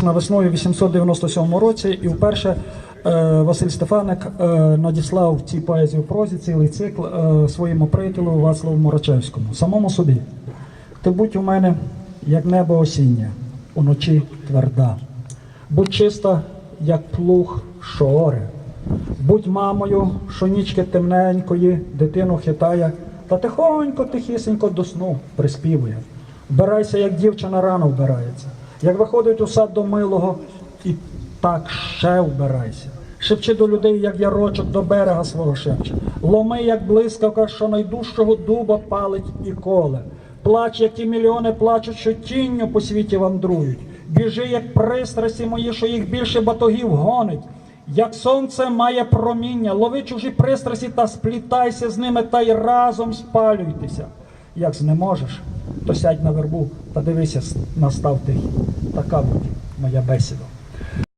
на весною 897 році, і вперше е, Василь Стефаник е, надіслав цій поезії в прозі цілий цикл е, своєму приятелю Вацлаву Морочевському, самому собі. Ти будь у мене, як небо осіннє, уночі тверда. Будь чиста, як плуг, що. Будь мамою, що нічки темненької, дитину хитає, та тихонько, тихісенько до сну приспівує. Вбирайся, як дівчина рано вбирається, як виходить у сад до милого, і так ще вбирайся. Шепчи до людей, як ярочок до берега свого шепче. Ломи, як блискавка, що найдужчого дуба палить і коле. Плач, як ті мільйони плачуть, що тінню по світі вандрують. Біжи, як пристрасті мої, що їх більше батогів гонить. Як сонце має проміння, лови чужі пристрасті та сплітайся з ними та й разом спалюйтеся. Як знеможеш, то сядь на вербу та дивися, настав тихий. Така буде моя бесіда.